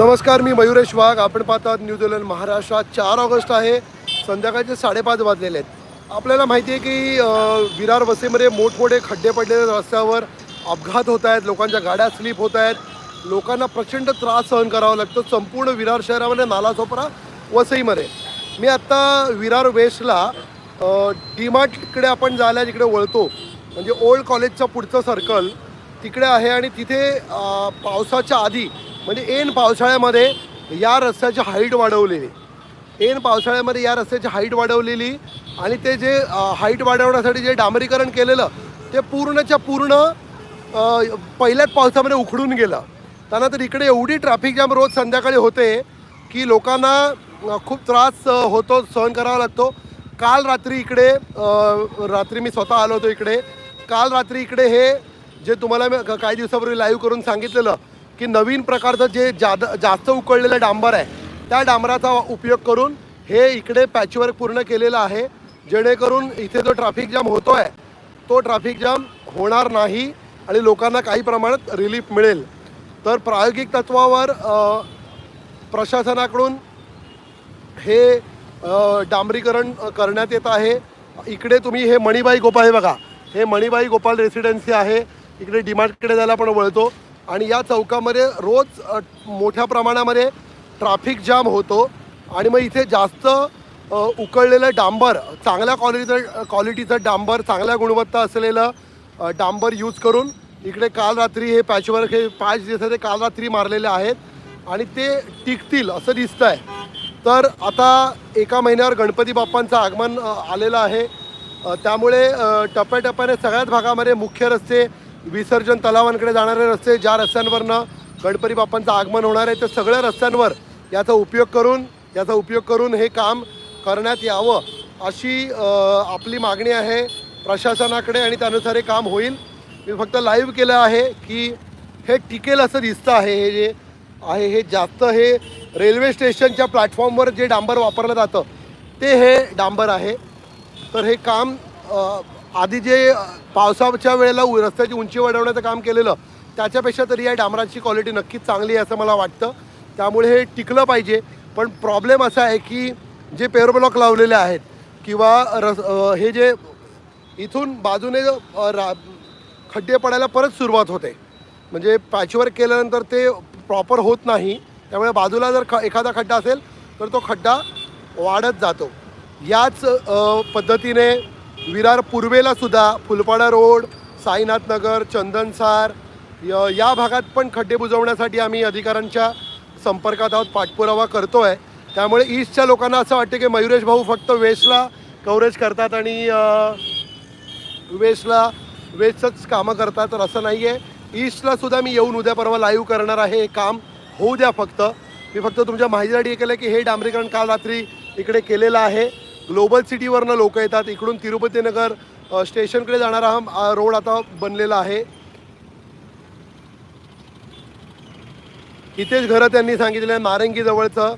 नमस्कार मी मयुरेश वाघ. आपण पाहतात न्यूझीलंड महाराष्ट्रात चार ऑगस्ट आहे. संध्याकाळचे साडेपाच वाजलेले आहेत. आपल्याला माहिती आहे की विरार वसेमध्ये मोठमोठे खड्डे पडलेले रस्त्यावर. अपघात होत आहेत. लोकांच्या गाड्या स्लिप होत आहेत. लोकांना प्रचंड त्रास सहन करावा लागतो. संपूर्ण विरार शहरामध्ये नालासोपरा वसईमध्ये. मी आत्ता विरार वेस्टला डीमार्टकडे आपण जायला जिकडे वळतो म्हणजे ओल्ड कॉलेजचं पुढचं सर्कल तिकडे आहे आणि तिथे पावसाच्या आधी म्हणजे ऐन पावसाळ्यामध्ये या रस्त्याची हाईट वाढवलेली. ऐन पावसाळ्यामध्ये या रस्त्याची हाईट वाढवलेली आणि ते जे हाईट वाढवण्यासाठी जे डांबरीकरण केलेलं ते पूर्णच्या पूर्ण पहिल्याच पावसामध्ये उखडून गेलं. त्यानंतर इकडे एवढी ट्रॅफिक जॅम रोज संध्याकाळी होते की लोकांना खूप त्रास होतो सहन करावा लागतो. काल रात्री इकडे रात्री मी स्वतः आलो होतो इकडे. काल रात्री इकडे हे जे तुम्हाला मी काही दिवसापूर्वी लाईव्ह करून सांगितलेलं की नवीन प्रकारचं जे जाद जास्त उकळलेलं डांबर आहे त्या डांबराचा उपयोग करून हे इकडे पॅचवर्क पूर्ण केलेलं आहे. जेणेकरून इथे जो ट्रॅफिक जाम होतो आहे तो ट्रॅफिक जाम होणार नाही आणि लोकांना काही प्रमाणात रिलीफ मिळेल. तर प्रायोगिक तत्वावर प्रशासनाकडून हे डांबरीकरण करण्यात येत आहे. इकडे तुम्ही हे मणिबाई गोपाळ हे बघा हे मणिबाई गोपाल रेसिडेन्सी आहे. इकडे डिमार्टकडे जायला आपण वळतो. आणि या चौकामध्ये रोज मोठ्या प्रमाणामध्ये ट्रॅफिक जाम होतो. आणि मग इथे जास्त उकळलेलं डांबर चांगल्या क्वालिटीचं क्वालिटीचं डांबर चांगल्या गुणवत्ता असलेलं डांबर यूज करून इकडे काल रात्री हे पॅचवर्क हे पाच ते काल रात्री मारलेले आहेत. आणि ते टिकतील असं दिसतं आहे तर आता एका महिन्यावर गणपती बाप्पांचं आगमन आलेलं आहे. त्यामुळे टप्प्याटप्प्याने सगळ्याच भागामध्ये मुख्य रस्ते विसर्जन तलावांकडे जाणारे रस्ते ज्या रस्त्यांवरनं गणपती बाप्पांचं आगमन होणार आहे त्या सगळ्या रस्त्यांवर याचा उपयोग करून याचा उपयोग करून हे काम करण्यात यावं अशी आपली मागणी आहे प्रशासनाकडे आणि त्यानुसार हे काम होईल. मी फक्त लाईव्ह केलं आहे की हे टिकेल असं दिसतं आहे हे जे आहे हे जास्त हे रेल्वे स्टेशनच्या प्लॅटफॉर्मवर जे डांबर वापरलं जातं ते हे डांबर आहे. तर हे काम आधी जे पावसाच्या वेळेला उ- रस्त्याची उंची वाढवण्याचं काम केलेलं त्याच्यापेक्षा तरी या डांबराची क्वालिटी नक्कीच चांगली आहे असं मला वाटतं. त्यामुळे हे टिकलं पाहिजे. पण प्रॉब्लेम असा आहे की जे पेरब्लॉक लावलेले आहेत किंवा रस हे जे इथून बाजूने रा खड्डे पडायला परत सुरुवात होते. म्हणजे पॅचवर्क केल्यानंतर ते प्रॉपर होत नाही. त्यामुळे बाजूला जर ख एखादा खड्डा असेल तर तो खड्डा वाढत जातो. याच पद्धतीने विरार पूर्वेला सुद्धा फुलपाडा रोड साईनाथ नगर चंदनसार य- या भागात पण खड्डे बुजवण्यासाठी आम्ही अधिकाऱ्यांच्या संपर्कात आहोत पाठपुरावा करतो आहे त्यामुळे ईस्टच्या लोकांना असं वाटतं की मयुरेश भाऊ फक्त वेस्टला कव्हरेज करतात आणि वेस्टला वेस्टच कामं करतात तर असं नाही आहे ईस्टला सुद्धा मी येऊन उद्या परवा लाईव्ह करणार आहे हे काम होऊ द्या फक्त. मी फक्त तुमच्या माहितीसाठी हे केलं की हे डांबरीकरण काल रात्री इकडे केलेलं आहे. ग्लोबल सिटीवरनं लोक येतात. इकडून तिरुपतीनगर स्टेशनकडे जाणारा हा रोड आता बनलेला आहे. इथेच घरं त्यांनी सांगितलं आहे नारंगीजवळचं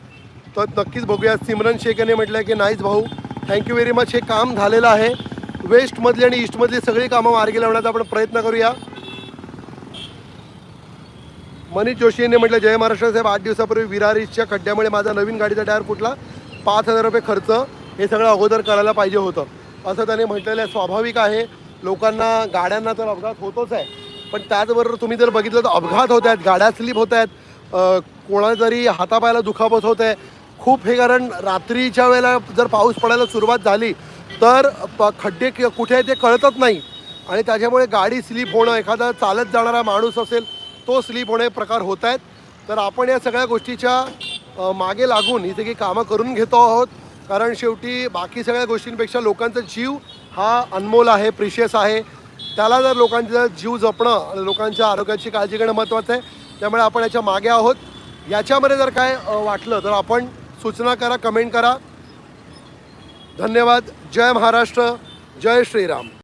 तर नक्कीच बघूया. सिमरन शेख यांनी म्हटलं की नाहीच भाऊ थँक्यू व्हेरी मच हे काम झालेलं आहे. वेस्टमधली आणि ईस्टमधली सगळी कामं मार्गी लावण्याचा आपण प्रयत्न करूया. मनीष जोशी यांनी म्हटलं जय महाराष्ट्र साहेब आठ दिवसापूर्वी विरारीच्या खड्ड्यामुळे माझा नवीन गाडीचा टायर फुटला. पाच हजार रुपये खर्च. हे सगळं अगोदर करायला पाहिजे होतं. असं त्याने म्हटलेलं आहे स्वाभाविक आहे. लोकांना गाड्यांना तर अपघात होतोच आहे. पण त्याचबरोबर तुम्ही जर बघितलं तर अपघात होत आहेत गाड्या स्लिप होत आहेत. कोणा कोणाला जरी हातापायाला दुखापत होत आहे खूप हे कारण रात्रीच्या वेळेला जर पाऊस पडायला सुरुवात झाली तर प- खड्डे कुठे आहे ते कळतच नाही. आणि त्याच्यामुळे गाडी स्लिप होणं एखादा चालत जाणारा माणूस असेल तो स्लिप होणे प्रकार होत आहेत. तर आपण या सगळ्या गोष्टीच्या मागे लागून ही सगळी कामं करून घेतो आहोत. कारण शेवटी बाकी सगळ्या गोष्टींपेक्षा लोकांचा जीव हा अनमोल आहे प्रिशियस आहे. त्याला जर लोकांचा जीव जपणं लोकांच्या आरोग्याची काळजी घेणं महत्त्वाचं आहे त्यामुळे आपण याच्या मागे आहोत. याच्यामध्ये जर काय वाटलं तर आपण सूचना करा कमेंट करा. धन्यवाद. जय महाराष्ट्र. जय श्रीराम.